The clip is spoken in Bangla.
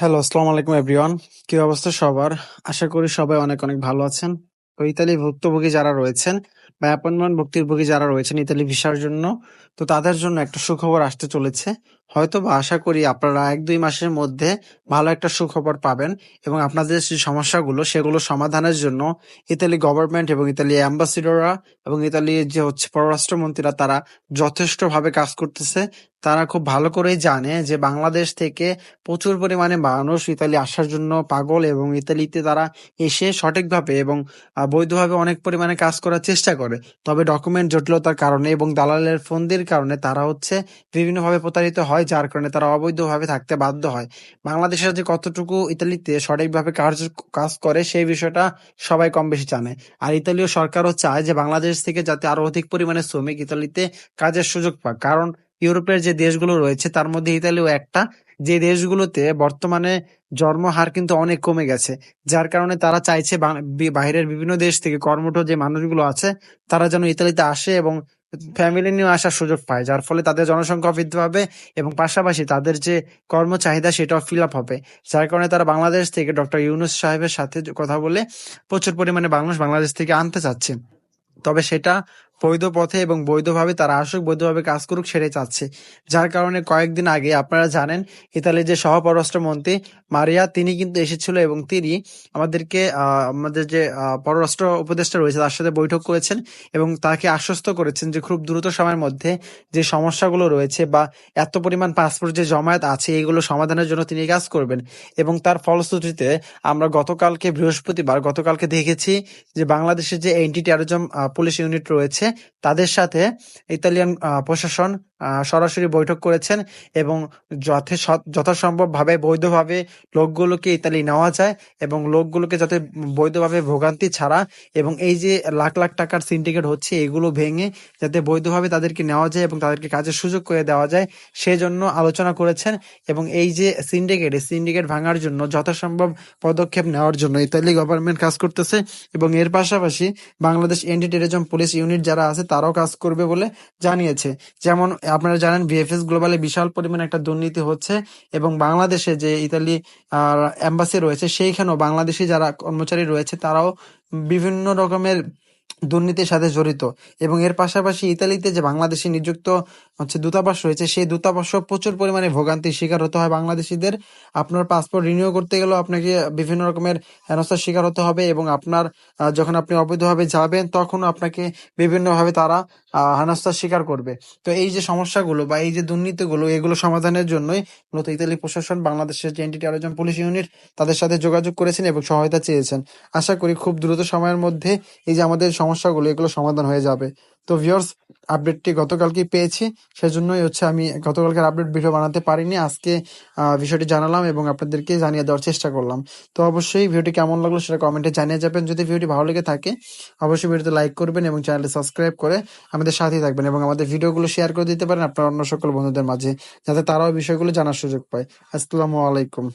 হ্যালো, আসসালামু আলাইকুম এভরিওয়ান। কি অবস্থা সবার? আশা করি সবাই অনেক, অনেক ভালো আছেন। তো ইতালি ভুক্তভোগী যারা রয়েছেন বা অ্যাপয়েন্টমেন্ট ভুক্তভোগী যারা রয়েছেন ইতালি ভিসার জন্য, তো তাদের জন্য একটা সুখবর আসতে চলেছে। হয়তো বা আশা করি আপনারা ১-২ মাসের মধ্যে ভালো একটা সুখবর পাবেন এবং আপনাদের যে সমস্যাগুলো, সেগুলো সমাধানের জন্য ইতালি গভর্নমেন্ট এবং ইতালি অ্যাম্বাসিডররা এবং ইতালির যে হচ্ছে পররাষ্ট্রমন্ত্রীরা তারা যথেষ্টভাবে কাজ করতেছে। তারা খুব ভালো করেই জানে যে বাংলাদেশ থেকে প্রচুর পরিমাণে মানুষ ইতালি আসার জন্য পাগল এবং ইতালিতে তারা এসে সঠিকভাবে এবং বৈধভাবে অনেক পরিমাণে কাজ করার চেষ্টা করে। তবে ডকুমেন্ট জটিলতার কারণে এবং দালালের ফন্দির কারণে তারা হচ্ছে বিভিন্নভাবে প্রতারিত হয়, যার কারণে তারা অবৈধভাবে থাকতে বাধ্য হয়। বাংলাদেশের যে কতটুকু ইতালিতে সঠিকভাবে কার্য কাজ করে সেই বিষয়টা সবাই কম বেশি জানে। আর ইতালীয় সরকারও চায় যে বাংলাদেশ থেকে যাতে আরও অধিক পরিমাণে শ্রমিক ইতালিতে কাজের সুযোগ পাক। কারণ ইউরোপের যে দেশগুলো রয়েছে, তার মধ্যে ইতালিও একটা। যে দেশগুলোতে বর্তমানে জন্মহার কিন্তু অনেক কমে গেছে। যার কারণে তারা চাইছে বা, বি বিভিন্ন দেশ থেকে কর্মঠ যে মানুষগুলো আছে, তারা যেন ইতালিতে আসে এবং ফ্যামিলি নিয়ে আসার সুযোগ পায়। যার ফলে তাদের জনসংখ্যা বৃদ্ধি পাবে এবং পাশাপাশি তাদের যে কর্ম চাহিদা সেটাও ফিল আপ হবে। যার কারণে তারা বাংলাদেশ থেকে ডক্টর ইউনুস সাহেবের সাথে কথা বলে প্রচুর পরিমাণে মানুষ বাংলাদেশ থেকে আনতে চাচ্ছে। তবে সেটা বৈধ পথে এবং বৈধভাবে তারা আসুক, বৈধভাবে কাজ করুক সেটাই চাচ্ছে। যার কারণে কয়েকদিন আগে আপনারা জানেন ইতালির যে সহ-পররাষ্ট্রমন্ত্রী মারিয়া তিনি কিন্তু এসেছিল এবং তিনি আমাদেরকে আমাদের যে পররাষ্ট্র উপদেষ্টা রয়েছে তার সাথে বৈঠক করেছেন এবং তাকে আশ্বস্ত করেছেন যে খুব দ্রুত সময়ের মধ্যে যে সমস্যাগুলো রয়েছে বা এত পরিমাণ পাসপোর্ট যে জমায়েত আছে এগুলো সমাধানের জন্য তিনি কাজ করবেন এবং তার ফলশ্রুতিতে আমরা গতকালকে বৃহস্পতিবার গতকালকে দেখেছি যে বাংলাদেশের যে এন্টি টেরোরিজম পুলিশ ইউনিট রয়েছে তাদের সাথে ইতালিয়ান প্রশাসন সরাসরি বৈঠক করেছেন এবং যথাসম্ভবভাবে বৈধভাবে লোকগুলোকে ইতালি নেওয়া যায় এবং লোকগুলোকে যাতে বৈধভাবে ভোগান্তি ছাড়া এবং এই যে লাখ, লাখ টাকার সিন্ডিকেট হচ্ছে এগুলো ভেঙে যাতে বৈধভাবে তাদেরকে নেওয়া যায় এবং তাদেরকে কাজের সুযোগ করে দেওয়া যায় সেজন্য আলোচনা করেছেন এবং এই যে সিন্ডিকেট এই সিন্ডিকেট ভাঙার জন্য যথাসম্ভব পদক্ষেপ নেওয়ার জন্য ইতালি গভর্নমেন্ট কাজ করতেছে এবং এর পাশাপাশি Bangladesh anti terrorism police unit যারা আছে তারাও কাজ করবে বলে জানিয়েছে। যেমন আপনারা জানেন ভিএফএস গ্লোবালে বিশাল পরিমাণে একটা দুর্নীতি হচ্ছে এবং বাংলাদেশে যে ইতালি আ এম্বাসি রয়েছে, সেইখানেও বাংলাদেশি যারা কর্মচারী রয়েছে, তারাও বিভিন্ন রকমের দুর্নীতির সাথে জড়িত। এবং এর পাশাপাশি ইতালিতে যে বাংলাদেশী নিযুক্ত হচ্ছে দূতাবাস রয়েছে, সেই দূতাবাসও প্রচুর পরিমাণে ভোগান্তির শিকার হতে হয় বাংলাদেশিদের। আপনার পাসপোর্ট রিনিউ করতে গেলেও আপনাকে বিভিন্ন রকমের হেনস্থার শিকার হতে হবে এবং আপনার যখন আপনি অবৈধভাবে যাবেন তখনও আপনাকে বিভিন্নভাবে তারা হেনস্থার শিকার করবে। তো এই যে সমস্যাগুলো বা এই যে দুর্নীতিগুলো, এগুলো সমাধানের জন্যই মূলত ইতালি প্রশাসন বাংলাদেশের যে এনটি টেরোরিজম পুলিশ ইউনিট তাদের সাথে যোগাযোগ করেছেন এবং সহায়তা চেয়েছেন। আশা করি খুব দ্রুত সময়ের মধ্যে এই যে আমাদের সমস্যাগুলো, এগুলো সমাধান হয়ে যাবে। তো ভিউয়ার্স আপডেটটি গতকালকেই পেয়েছি। সেজন্যই হচ্ছে আমি গতকালকের আপডেট ভিডিও বানাতে পারিনি। আজকে বিষয়টি জানালাম এবং আপনাদেরকে জানিয়ে দেওয়ার চেষ্টা করলাম। তো অবশ্যই ভিডিওটি কেমন লাগল সেটা কমেন্টে জানিয়ে যাবেন। যদি ভিডিওটি ভালো লেগে থাকে, অবশ্যই ভিডিওতে লাইক করবেন এবং চ্যানেলটি সাবস্ক্রাইব করে আমাদের সাথেই থাকবেন এবং আমাদের ভিডিওগুলো শেয়ার করে দিতে পারেন আপনার অন্য সকল বন্ধুদের মাঝে, যাতে তারাও বিষয়গুলো জানার সুযোগ পায়। আসসালামু আলাইকুম।